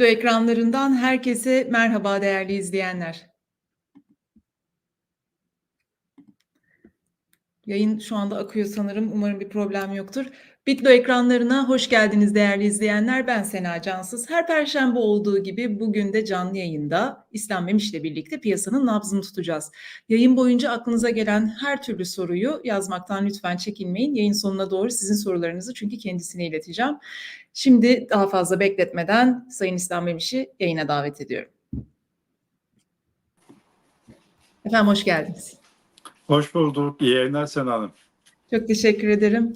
Bitlo ekranlarından herkese merhaba değerli izleyenler. Yayın şu anda akıyor sanırım. Umarım bir problem yoktur. Bitlo ekranlarına hoş geldiniz değerli izleyenler. Ben Sena Cansız. Her perşembe olduğu gibi bugün de canlı yayında İslam Memiş ile birlikte piyasanın nabzını tutacağız. Yayın boyunca aklınıza gelen her türlü soruyu yazmaktan lütfen çekinmeyin. Yayın sonuna doğru sizin sorularınızı çünkü kendisine ileteceğim. Şimdi daha fazla bekletmeden Sayın İslam Memiş'i yayına davet ediyorum. Efendim hoş geldiniz. Hoş bulduk. İyi yayınlar Sena Hanım. Çok teşekkür ederim.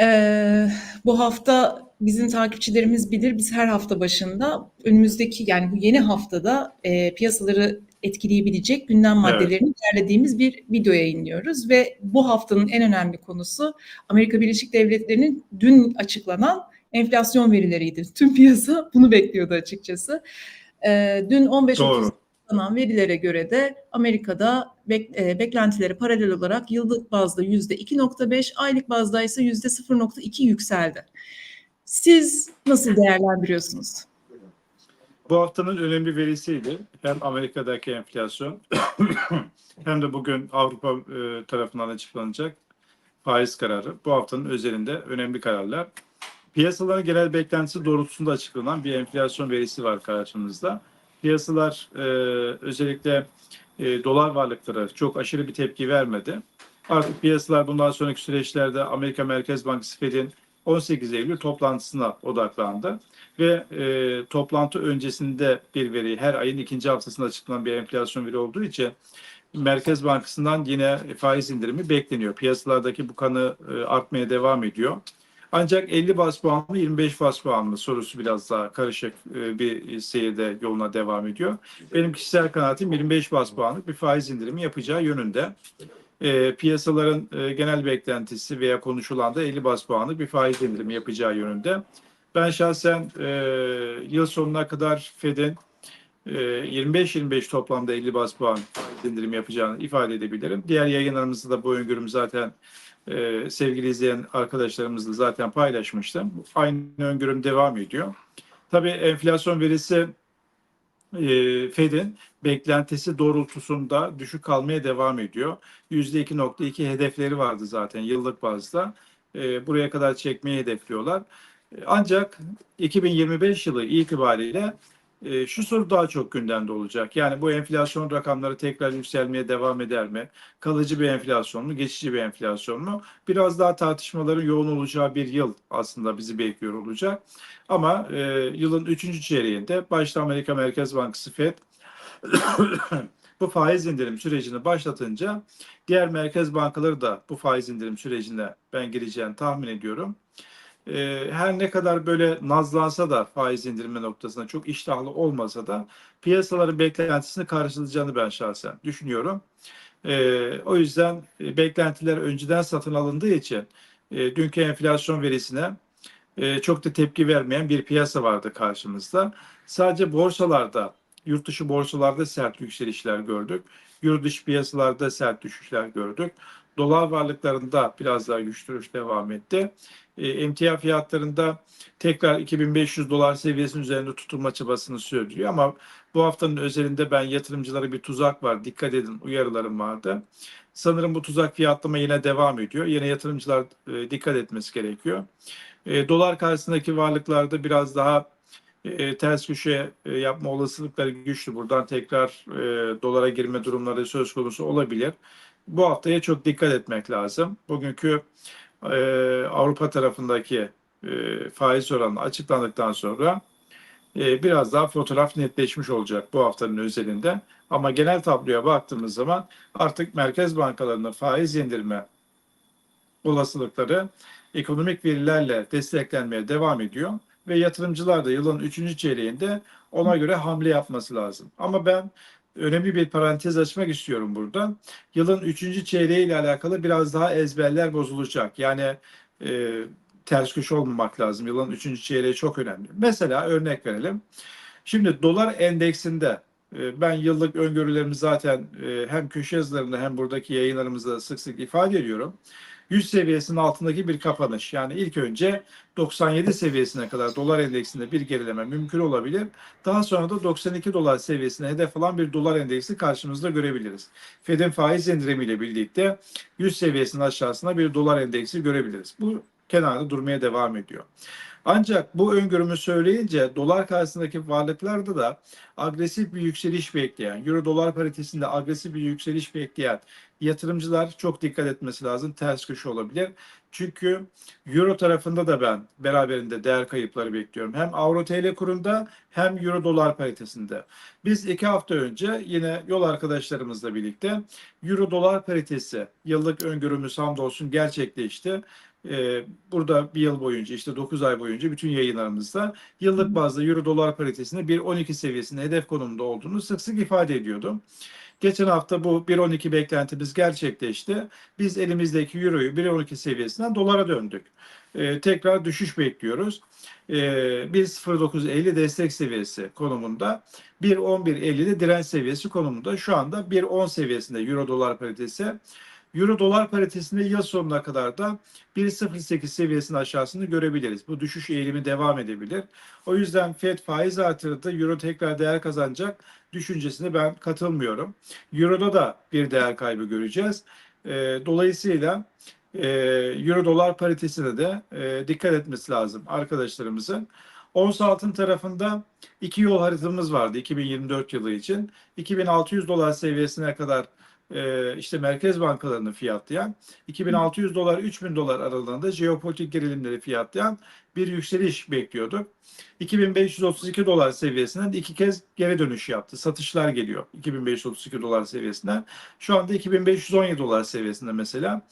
Ee, bu hafta bizim takipçilerimiz bilir biz her hafta başında önümüzdeki yani bu yeni haftada e, piyasaları etkileyebilecek gündem maddelerini derlediğimiz bir video yayınlıyoruz ve bu haftanın en önemli konusu Amerika Birleşik Devletleri'nin dün açıklanan enflasyon verileriydi. Tüm piyasa bunu bekliyordu açıkçası. Ee, dün 15 Doğru. açıklanan verilere göre de Amerika'da e, beklentilere paralel olarak yıllık bazda yüzde 2.5, aylık bazda ise yüzde 0.2 yükseldi. Siz nasıl değerlendiriyorsunuz? Bu haftanın önemli verisiydi. Hem Amerika'daki enflasyon hem de bugün Avrupa e, tarafından açıklanacak faiz kararı. Bu haftanın özelinde önemli kararlar. Piyasaların genel beklentisi doğrultusunda açıklanan bir enflasyon verisi var karşımızda. Piyasalar e, özellikle e, dolar varlıkları çok aşırı bir tepki vermedi. Artık piyasalar bundan sonraki süreçlerde Amerika Merkez Bankası Fed'in 18 Eylül toplantısına odaklandı ve e, toplantı öncesinde bir veri her ayın ikinci haftasında açıklanan bir enflasyon veri olduğu için Merkez Bankası'ndan yine faiz indirimi bekleniyor. Piyasalardaki bu kanı e, artmaya devam ediyor. Ancak 50 bas puan mı 25 bas puan mı sorusu biraz daha karışık e, bir seyirde yoluna devam ediyor. Benim kişisel kanaatim 25 bas puanlık bir faiz indirimi yapacağı yönünde. E, piyasaların e, genel beklentisi veya konuşulan da 50 bas puanlık bir faiz indirimi yapacağı yönünde. Ben şahsen e, yıl sonuna kadar Fed'in e, 25-25 toplamda 50 bas puan faiz indirimi yapacağını ifade edebilirim. Diğer yayınlarımızda da bu öngörüm zaten e, sevgili izleyen arkadaşlarımızla zaten paylaşmıştım. Aynı öngörüm devam ediyor. Tabii enflasyon verisi e, Fed'in beklentisi doğrultusunda düşük kalmaya devam ediyor. %2.2 hedefleri vardı zaten yıllık bazda. E, buraya kadar çekmeyi hedefliyorlar. Ancak 2025 yılı itibariyle e, şu soru daha çok gündemde olacak. Yani bu enflasyon rakamları tekrar yükselmeye devam eder mi? Kalıcı bir enflasyon mu? Geçici bir enflasyon mu? Biraz daha tartışmaların yoğun olacağı bir yıl aslında bizi bekliyor olacak. Ama e, yılın üçüncü çeyreğinde başta Amerika Merkez Bankası FED bu faiz indirim sürecini başlatınca diğer merkez bankaları da bu faiz indirim sürecine ben gireceğini tahmin ediyorum. Ee, her ne kadar böyle nazlansa da faiz indirme noktasında çok iştahlı olmasa da piyasaların beklentisini karşılayacağını ben şahsen düşünüyorum. Ee, o yüzden e, beklentiler önceden satın alındığı için e, dünkü enflasyon verisine e, çok da tepki vermeyen bir piyasa vardı karşımızda. Sadece borsalarda, yurt dışı borsalarda sert yükselişler gördük. Yurt dışı piyasalarda sert düşüşler gördük. Dolar varlıklarında biraz daha güçlü devam etti. E, emtia fiyatlarında tekrar 2500 dolar seviyesinin üzerinde tutulma çabasını sürdürüyor ama bu haftanın özelinde ben yatırımcılara bir tuzak var dikkat edin uyarılarım vardı. Sanırım bu tuzak fiyatlama yine devam ediyor. Yine yatırımcılar e, dikkat etmesi gerekiyor. E, dolar karşısındaki varlıklarda biraz daha e, ters köşe e, yapma olasılıkları güçlü. Buradan tekrar e, dolara girme durumları söz konusu olabilir. Bu haftaya çok dikkat etmek lazım. Bugünkü e, Avrupa tarafındaki e, faiz oranı açıklandıktan sonra e, biraz daha fotoğraf netleşmiş olacak bu haftanın özelinde. Ama genel tabloya baktığımız zaman artık merkez bankalarının faiz indirme olasılıkları ekonomik verilerle desteklenmeye devam ediyor ve yatırımcılar da yılın 3. çeyreğinde ona göre hamle yapması lazım. Ama ben önemli bir parantez açmak istiyorum burada. Yılın 3. çeyreği ile alakalı biraz daha ezberler bozulacak. Yani e, ters köşe olmamak lazım. Yılın 3. çeyreği çok önemli. Mesela örnek verelim. Şimdi dolar endeksinde e, ben yıllık öngörülerimi zaten e, hem köşe yazılarında hem buradaki yayınlarımızda sık sık ifade ediyorum. 100 seviyesinin altındaki bir kapanış. Yani ilk önce 97 seviyesine kadar dolar endeksinde bir gerileme mümkün olabilir. Daha sonra da 92 dolar seviyesine hedef alan bir dolar endeksi karşımızda görebiliriz. Fed'in faiz indirimiyle birlikte 100 seviyesinin aşağısına bir dolar endeksi görebiliriz. Bu kenarda durmaya devam ediyor. Ancak bu öngörümü söyleyince dolar karşısındaki varlıklarda da agresif bir yükseliş bekleyen, euro dolar paritesinde agresif bir yükseliş bekleyen yatırımcılar çok dikkat etmesi lazım. Ters köşe olabilir. Çünkü euro tarafında da ben beraberinde değer kayıpları bekliyorum. Hem avro TL kurunda hem euro dolar paritesinde. Biz iki hafta önce yine yol arkadaşlarımızla birlikte euro dolar paritesi yıllık öngörümüz hamdolsun gerçekleşti. Ee, burada bir yıl boyunca işte 9 ay boyunca bütün yayınlarımızda yıllık bazda euro dolar paritesinde 1.12 seviyesinde hedef konumunda olduğunu sık sık ifade ediyordum. Geçen hafta bu 1.12 beklentimiz gerçekleşti. Biz elimizdeki euroyu 1.12 seviyesinden dolara döndük. Ee, tekrar düşüş bekliyoruz. Ee, 1.0950 destek seviyesi konumunda. 1.1150 de direnç seviyesi konumunda. Şu anda 1.10 seviyesinde euro dolar paritesi. Euro dolar paritesinde yıl sonuna kadar da 1.08 seviyesinin aşağısını görebiliriz. Bu düşüş eğilimi devam edebilir. O yüzden FED faiz artırdı, Euro tekrar değer kazanacak düşüncesine ben katılmıyorum. Euro'da da bir değer kaybı göreceğiz. E, dolayısıyla e, Euro dolar paritesine de e, dikkat etmesi lazım arkadaşlarımızın. Ons altın tarafında iki yol haritamız vardı 2024 yılı için. 2600 dolar seviyesine kadar e, işte merkez bankalarını fiyatlayan, 2600 dolar 3000 dolar aralığında jeopolitik gerilimleri fiyatlayan bir yükseliş bekliyorduk. 2532 dolar seviyesinden iki kez geri dönüş yaptı. Satışlar geliyor 2532 dolar seviyesinden. Şu anda 2517 dolar seviyesinde mesela.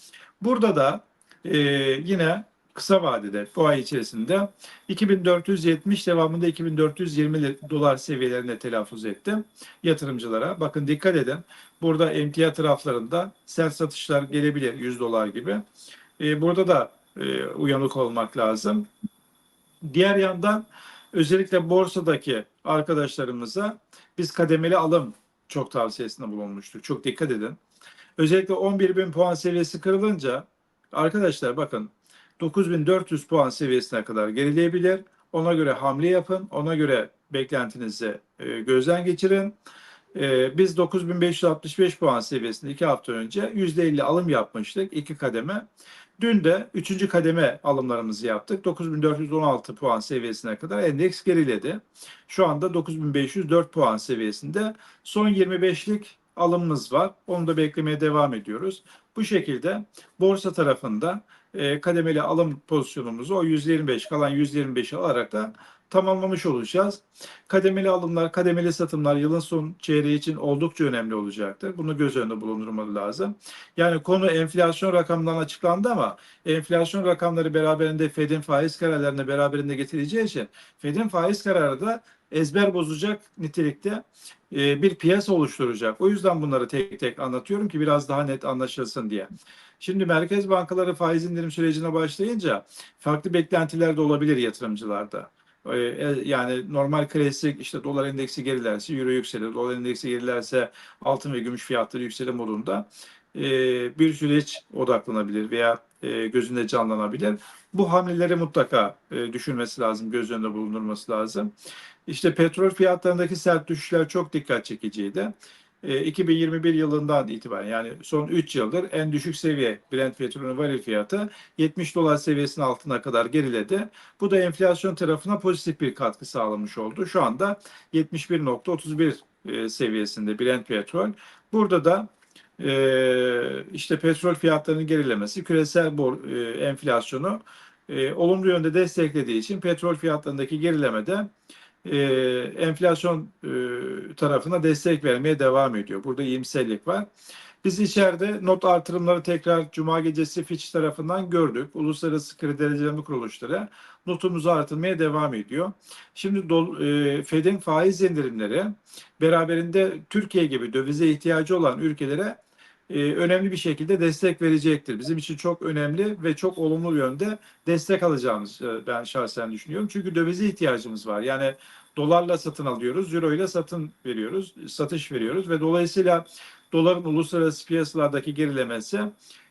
Burada da e, yine kısa vadede bu ay içerisinde 2470 devamında 2420 dolar seviyelerine telaffuz ettim yatırımcılara. Bakın dikkat edin. Burada emtia taraflarında sert satışlar gelebilir 100 dolar gibi. E, burada da e, uyanık olmak lazım. Diğer yandan özellikle borsadaki arkadaşlarımıza biz kademeli alım çok tavsiyesinde bulunmuştuk. Çok dikkat edin. Özellikle 11 bin puan seviyesi kırılınca arkadaşlar bakın 9400 puan seviyesine kadar gerileyebilir. Ona göre hamle yapın. Ona göre beklentinizi e, gözden geçirin. E, biz 9565 puan seviyesinde iki hafta önce %50 alım yapmıştık. iki kademe. Dün de üçüncü kademe alımlarımızı yaptık. 9416 puan seviyesine kadar endeks geriledi. Şu anda 9504 puan seviyesinde son 25'lik alımımız var. Onu da beklemeye devam ediyoruz. Bu şekilde borsa tarafında e, kademeli alım pozisyonumuzu o 125 kalan 125'i alarak da tamamlamış olacağız. Kademeli alımlar, kademeli satımlar yılın son çeyreği için oldukça önemli olacaktır. Bunu göz önünde bulundurmalı lazım. Yani konu enflasyon rakamından açıklandı ama enflasyon rakamları beraberinde Fed'in faiz kararlarını beraberinde getireceği için Fed'in faiz kararı da ezber bozacak nitelikte e, bir piyasa oluşturacak. O yüzden bunları tek tek anlatıyorum ki biraz daha net anlaşılsın diye. Şimdi merkez bankaları faiz indirim sürecine başlayınca farklı beklentiler de olabilir yatırımcılarda. E, yani normal klasik işte dolar endeksi gerilerse euro yükselir, dolar endeksi gerilerse altın ve gümüş fiyatları yükselir modunda e, bir süreç odaklanabilir veya e, gözünde canlanabilir. Bu hamleleri mutlaka düşünmesi lazım, göz önünde bulundurması lazım. İşte petrol fiyatlarındaki sert düşüşler çok dikkat çekiciydi. 2021 yılından itibaren yani son 3 yıldır en düşük seviye Brent petrolün varil fiyatı 70 dolar seviyesinin altına kadar geriledi. Bu da enflasyon tarafına pozitif bir katkı sağlamış oldu. Şu anda 71.31 seviyesinde Brent petrol. Burada da işte petrol fiyatlarının gerilemesi küresel enflasyonu olumlu yönde desteklediği için petrol fiyatlarındaki gerilemede e, enflasyon e, tarafına destek vermeye devam ediyor. Burada iyimserlik var. Biz içeride not artırımları tekrar Cuma gecesi Fitch tarafından gördük. Uluslararası kredi derecelenme kuruluşları notumuzu artırmaya devam ediyor. Şimdi e, Fed'in faiz indirimleri beraberinde Türkiye gibi dövize ihtiyacı olan ülkelere e, önemli bir şekilde destek verecektir. Bizim için çok önemli ve çok olumlu yönde destek alacağımız e, ben şahsen düşünüyorum. Çünkü dövize ihtiyacımız var. Yani dolarla satın alıyoruz, euro ile satın veriyoruz, satış veriyoruz ve dolayısıyla doların uluslararası piyasalardaki gerilemesi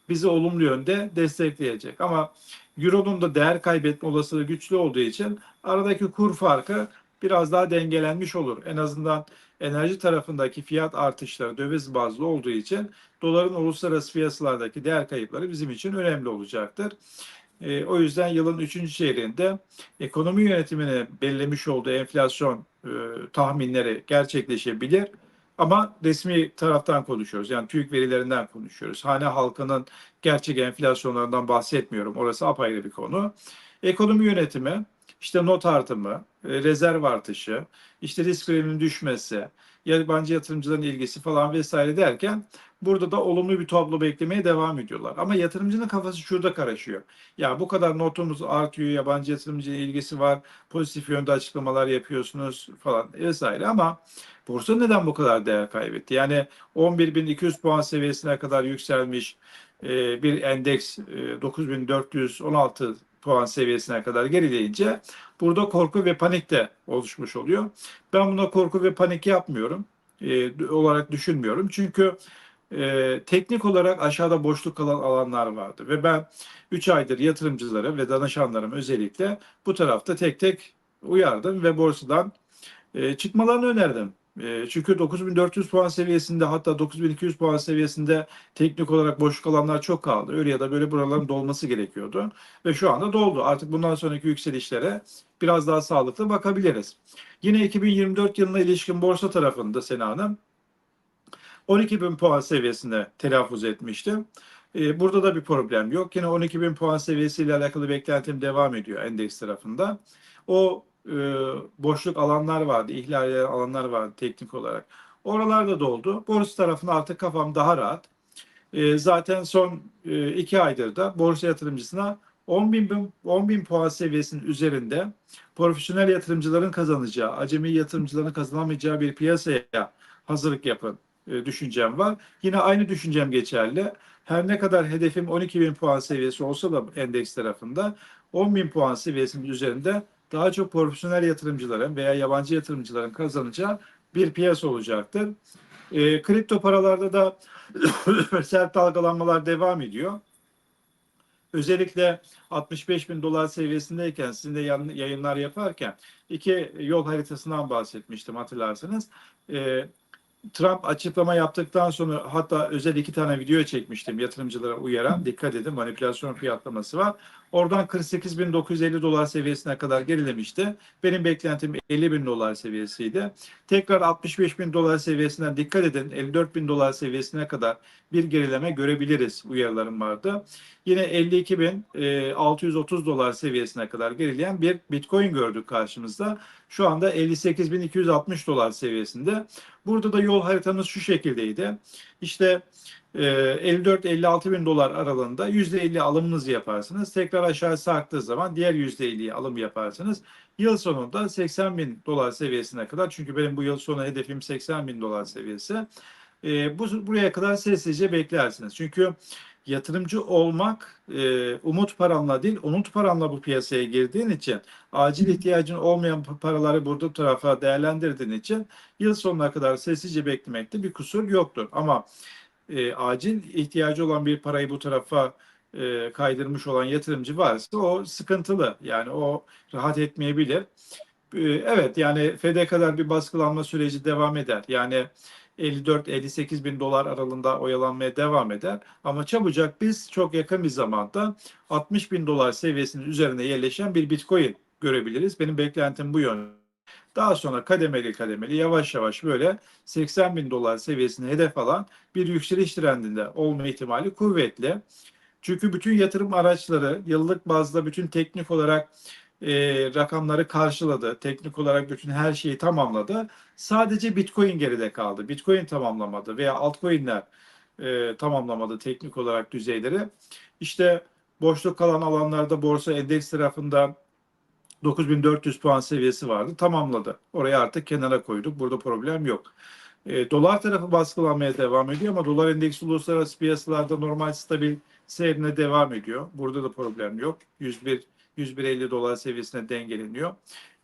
bizi olumlu yönde destekleyecek. Ama Euro'nun da değer kaybetme olasılığı güçlü olduğu için aradaki kur farkı biraz daha dengelenmiş olur. En azından enerji tarafındaki fiyat artışları döviz bazlı olduğu için doların uluslararası piyasalardaki değer kayıpları bizim için önemli olacaktır. E, o yüzden yılın 3. çeyreğinde ekonomi yönetimini belirlemiş olduğu enflasyon e, tahminleri gerçekleşebilir. Ama resmi taraftan konuşuyoruz. Yani TÜİK verilerinden konuşuyoruz. Hane halkının gerçek enflasyonlarından bahsetmiyorum. Orası apayrı bir konu. Ekonomi yönetimi, işte not artımı, e, rezerv artışı, işte risk preminin düşmesi, yabancı yatırımcıların ilgisi falan vesaire derken burada da olumlu bir tablo beklemeye devam ediyorlar. Ama yatırımcının kafası şurada karışıyor. Ya bu kadar notumuz artıyor, yabancı yatırımcıya ilgisi var, pozitif yönde açıklamalar yapıyorsunuz falan vesaire ama borsa neden bu kadar değer kaybetti? Yani 11.200 puan seviyesine kadar yükselmiş e, bir endeks e, 9.416 puan seviyesine kadar gerileyince burada korku ve panik de oluşmuş oluyor. Ben buna korku ve panik yapmıyorum e, olarak düşünmüyorum. Çünkü e, teknik olarak aşağıda boşluk kalan alanlar vardı ve ben 3 aydır yatırımcıları ve danışanlarım özellikle bu tarafta tek tek uyardım ve borsadan e, çıkmalarını önerdim. E, çünkü 9400 puan seviyesinde hatta 9200 puan seviyesinde teknik olarak boşluk alanlar çok kaldı. Öyle ya da böyle buraların dolması gerekiyordu. Ve şu anda doldu. Artık bundan sonraki yükselişlere biraz daha sağlıklı bakabiliriz. Yine 2024 yılına ilişkin borsa tarafında Sena Hanım 12 bin puan seviyesinde telaffuz etmiştim. Ee, Burada da bir problem yok. Yine 12 bin puan seviyesiyle alakalı beklentim devam ediyor endeks tarafında. O e, boşluk alanlar vardı, ihlal eden alanlar vardı teknik olarak. Oralarda doldu. Borsa tarafında artık kafam daha rahat. E, zaten son e, iki aydır da borsa yatırımcısına 10 bin, 10 bin puan seviyesinin üzerinde profesyonel yatırımcıların kazanacağı, acemi yatırımcıların kazanamayacağı bir piyasaya hazırlık yapın e, düşüncem var. Yine aynı düşüncem geçerli. Her ne kadar hedefim 12 bin puan seviyesi olsa da endeks tarafında 10 bin puan seviyesinin üzerinde daha çok profesyonel yatırımcıların veya yabancı yatırımcıların kazanacağı bir piyasa olacaktır. E, kripto paralarda da sert dalgalanmalar devam ediyor. Özellikle 65 bin dolar seviyesindeyken sizinle yayınlar yaparken iki yol haritasından bahsetmiştim hatırlarsanız. E, Trump açıklama yaptıktan sonra hatta özel iki tane video çekmiştim yatırımcılara uyaran. Dikkat edin manipülasyon fiyatlaması var. Oradan 48.950 dolar seviyesine kadar gerilemişti. Benim beklentim 50 bin dolar seviyesiydi. Tekrar 65 bin dolar seviyesinden dikkat edin 54 bin dolar seviyesine kadar bir gerileme görebiliriz uyarılarım vardı. Yine 52.630 e, dolar seviyesine kadar gerileyen bir bitcoin gördük karşımızda. Şu anda 58.260 dolar seviyesinde. Burada da yol haritamız şu şekildeydi. İşte 54-56 bin dolar aralığında %50 alımınızı yaparsınız. Tekrar aşağı sarktığı zaman diğer %50'yi alım yaparsınız. Yıl sonunda 80 bin dolar seviyesine kadar çünkü benim bu yıl sonu hedefim 80 bin dolar seviyesi. E, bu buraya kadar sessizce beklersiniz. Çünkü yatırımcı olmak e, umut paranla değil, umut paranla bu piyasaya girdiğin için acil ihtiyacın olmayan paraları burada tarafa değerlendirdiğin için yıl sonuna kadar sessizce beklemekte bir kusur yoktur. Ama e, acil ihtiyacı olan bir parayı bu tarafa e, kaydırmış olan yatırımcı varsa o sıkıntılı. Yani o rahat etmeyebilir. E, evet yani FED'e kadar bir baskılanma süreci devam eder. Yani 54-58 bin dolar aralığında oyalanmaya devam eder. Ama çabucak biz çok yakın bir zamanda 60 bin dolar seviyesinin üzerine yerleşen bir bitcoin görebiliriz. Benim beklentim bu yönde. Daha sonra kademeli kademeli yavaş yavaş böyle 80 bin dolar seviyesini hedef alan bir yükseliş trendinde olma ihtimali kuvvetli. Çünkü bütün yatırım araçları yıllık bazda bütün teknik olarak e, rakamları karşıladı. Teknik olarak bütün her şeyi tamamladı. Sadece Bitcoin geride kaldı. Bitcoin tamamlamadı veya altcoin'ler e, tamamlamadı teknik olarak düzeyleri. İşte boşluk kalan alanlarda borsa endeks tarafında 9400 puan seviyesi vardı. Tamamladı. Orayı artık kenara koyduk. Burada problem yok. E, dolar tarafı baskılanmaya devam ediyor ama dolar endeksi uluslararası piyasalarda normal stabil seyrine devam ediyor. Burada da problem yok. 101 101.50 dolar seviyesine dengeleniyor.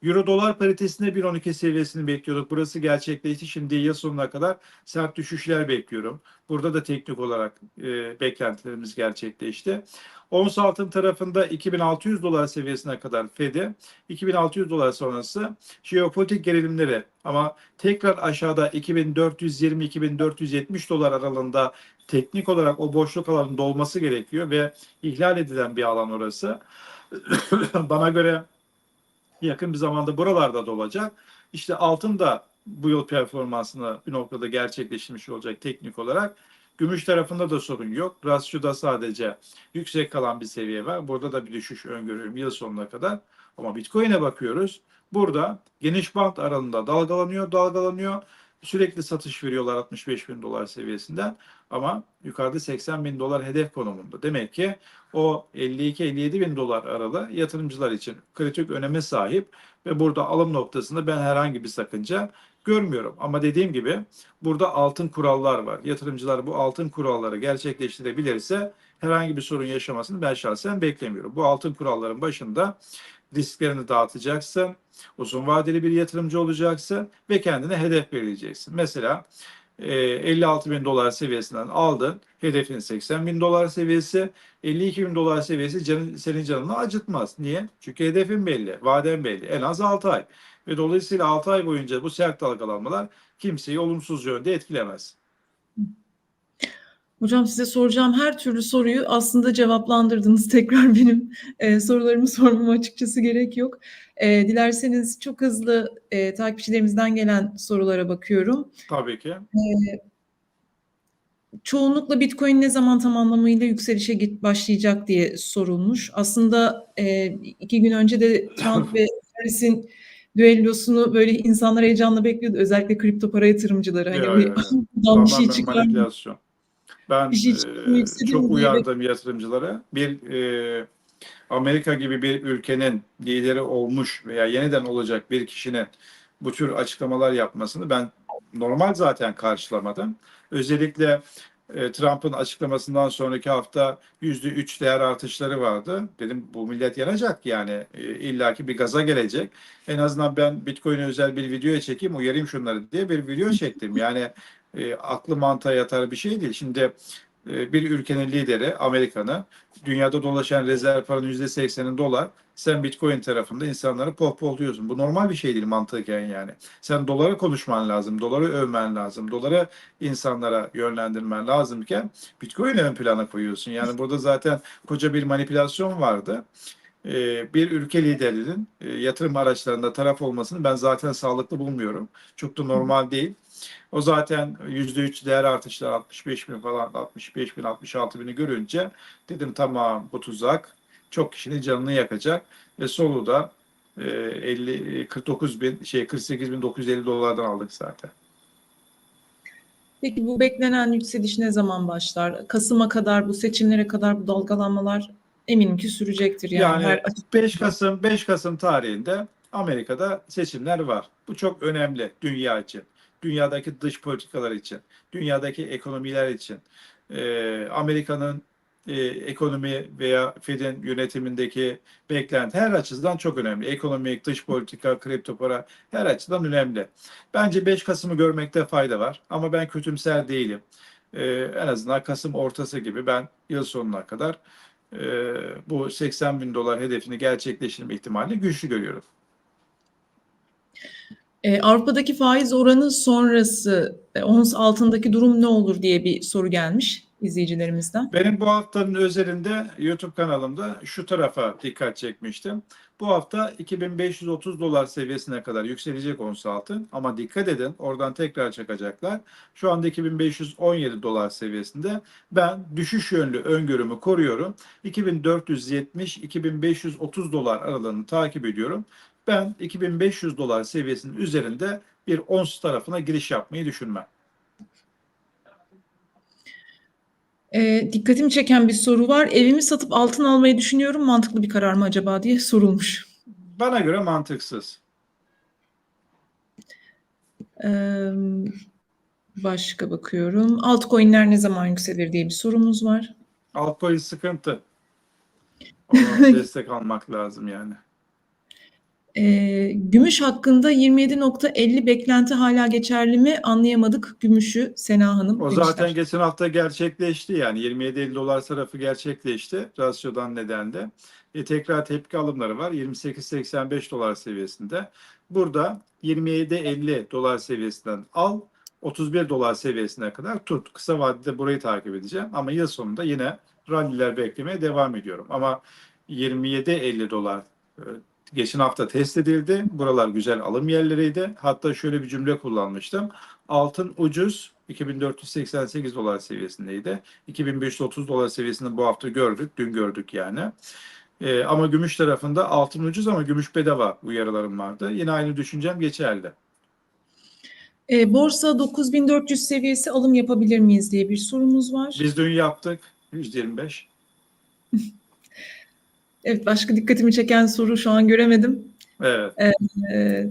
Euro dolar paritesinde 1.12 seviyesini bekliyorduk. Burası gerçekleşti. Şimdi yıl sonuna kadar sert düşüşler bekliyorum. Burada da teknik olarak e, beklentilerimiz gerçekleşti. Ons altın tarafında 2600 dolar seviyesine kadar Fed'i, 2600 dolar sonrası jeopolitik gerilimleri ama tekrar aşağıda 2420-2470 dolar aralığında teknik olarak o boşluk alanının dolması gerekiyor ve ihlal edilen bir alan orası. Bana göre yakın bir zamanda buralarda da olacak. İşte altın da bu yıl performansını bir noktada gerçekleştirmiş olacak teknik olarak. Gümüş tarafında da sorun yok. Rasyoda sadece yüksek kalan bir seviye var. Burada da bir düşüş öngörüyorum yıl sonuna kadar. Ama Bitcoin'e bakıyoruz. Burada geniş bant aralığında dalgalanıyor, dalgalanıyor. Sürekli satış veriyorlar 65 bin dolar seviyesinden. Ama yukarıda 80 bin dolar hedef konumunda. Demek ki o 52-57 bin dolar aralığı yatırımcılar için kritik öneme sahip ve burada alım noktasında ben herhangi bir sakınca görmüyorum. Ama dediğim gibi burada altın kurallar var. Yatırımcılar bu altın kuralları gerçekleştirebilirse herhangi bir sorun yaşamasını ben şahsen beklemiyorum. Bu altın kuralların başında risklerini dağıtacaksın, uzun vadeli bir yatırımcı olacaksın ve kendine hedef belirleyeceksin. Mesela e, 56 bin dolar seviyesinden aldın. Hedefin 80 bin dolar seviyesi. 52 bin dolar seviyesi canın, senin canını acıtmaz. Niye? Çünkü hedefin belli. Vaden belli. En az 6 ay. Ve dolayısıyla 6 ay boyunca bu sert dalgalanmalar kimseyi olumsuz yönde etkilemez. Hocam size soracağım her türlü soruyu aslında cevaplandırdınız. Tekrar benim e, sorularımı sormama açıkçası gerek yok. E, dilerseniz çok hızlı e, takipçilerimizden gelen sorulara bakıyorum. Tabii ki. Çoğunlukla Bitcoin ne zaman tam anlamıyla yükselişe git başlayacak diye sorulmuş. Aslında e, iki gün önce de Trump ve Harris'in düellosunu böyle insanlar heyecanla bekliyordu. Özellikle kripto para yatırımcıları. Hani Ya, bir, ya, bir şey çıkar mı? Ben şey e, çok uyardım yatırımcılara. Bir e, Amerika gibi bir ülkenin lideri olmuş veya yeniden olacak bir kişinin bu tür açıklamalar yapmasını ben normal zaten karşılamadım. Özellikle e, Trump'ın açıklamasından sonraki hafta yüzde üç değer artışları vardı. Dedim bu millet yanacak yani e, illaki bir gaza gelecek. En azından ben Bitcoin'e özel bir video çekeyim uyarayım şunları diye bir video çektim. Yani e, aklı mantığa yatar bir şey değil. Şimdi e, bir ülkenin lideri Amerika'nı dünyada dolaşan rezerv paranın yüzde seksenin dolar. Sen Bitcoin tarafında insanları pohpohluyorsun. Bu normal bir şey değil mantıken yani. Sen doları konuşman lazım, doları övmen lazım, doları insanlara yönlendirmen lazımken Bitcoin'i ön plana koyuyorsun. Yani burada zaten koca bir manipülasyon vardı. E, bir ülke liderinin e, yatırım araçlarında taraf olmasını ben zaten sağlıklı bulmuyorum. Çok da normal değil. O zaten %3 değer artışları 65 bin falan 65 bin 66 bini görünce dedim tamam bu tuzak çok kişinin canını yakacak ve solu da e, 50 49 bin şey 48 bin 950 dolardan aldık zaten. Peki bu beklenen yükseliş ne zaman başlar? Kasım'a kadar, bu seçimlere kadar bu dalgalanmalar eminim ki sürecektir. Yani, Yani her açık 5 Kasım 5 Kasım tarihinde Amerika'da seçimler var. Bu çok önemli dünya için. Dünyadaki dış politikalar için, dünyadaki ekonomiler için. Ee, Amerika'nın e, ekonomi veya Fed'in yönetimindeki beklenti her açıdan çok önemli. Ekonomik, dış politika, kripto para her açıdan önemli. Bence 5 Kasım'ı görmekte fayda var ama ben kötümser değilim. Ee, en azından Kasım ortası gibi ben yıl sonuna kadar e, bu 80 bin dolar hedefini gerçekleştirme ihtimalini güçlü görüyorum. Ee, Avrupa'daki faiz oranı sonrası e, ons altındaki durum ne olur diye bir soru gelmiş izleyicilerimizden. Benim bu haftanın özelinde YouTube kanalımda şu tarafa dikkat çekmiştim. Bu hafta 2530 dolar seviyesine kadar yükselecek ons altın ama dikkat edin oradan tekrar çakacaklar. Şu anda 2517 dolar seviyesinde. Ben düşüş yönlü öngörümü koruyorum. 2470-2530 dolar aralığını takip ediyorum. Ben 2500 dolar seviyesinin üzerinde bir ons tarafına giriş yapmayı düşünmem. Ee, dikkatimi çeken bir soru var. Evimi satıp altın almayı düşünüyorum. Mantıklı bir karar mı acaba diye sorulmuş. Bana göre mantıksız. Ee, başka bakıyorum. Altcoin'ler ne zaman yükselir diye bir sorumuz var. Altcoin sıkıntı. Destek almak lazım yani. Ee, gümüş hakkında 27.50 beklenti hala geçerli mi? Anlayamadık gümüşü Sena Hanım. O demişler. zaten geçen hafta gerçekleşti yani 27-50 dolar tarafı gerçekleşti rasyodan nedende. E, tekrar tepki alımları var 28-85 dolar seviyesinde. Burada 27-50 dolar seviyesinden al 31 dolar seviyesine kadar tut. Kısa vadede burayı takip edeceğim ama yıl sonunda yine ralliler beklemeye devam ediyorum. Ama 27-50 dolar e, geçen hafta test edildi. Buralar güzel alım yerleriydi. Hatta şöyle bir cümle kullanmıştım. Altın ucuz 2488 dolar seviyesindeydi. 2530 dolar seviyesinde bu hafta gördük. Dün gördük yani. Ee, ama gümüş tarafında altın ucuz ama gümüş bedava uyarılarım vardı. Yine aynı düşüncem geçerli. Ee, borsa 9400 seviyesi alım yapabilir miyiz diye bir sorumuz var. Biz dün yaptık 125. Evet başka dikkatimi çeken soru şu an göremedim. Evet. Ee,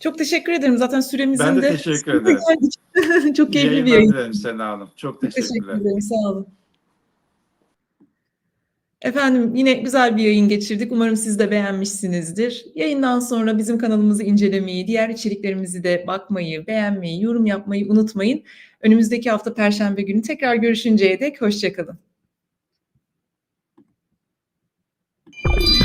çok teşekkür ederim. Zaten süremizin Ben de de teşekkür ederim. geldik. çok keyifli bir yayın. dilerim Sena Hanım. Çok Çok teşekkür teşekkürler. ederim. Sağ olun. Efendim yine güzel bir yayın geçirdik. Umarım siz de beğenmişsinizdir. Yayından sonra bizim kanalımızı incelemeyi, diğer içeriklerimizi de bakmayı, beğenmeyi, yorum yapmayı unutmayın. Önümüzdeki hafta Perşembe günü tekrar görüşünceye dek hoşçakalın. you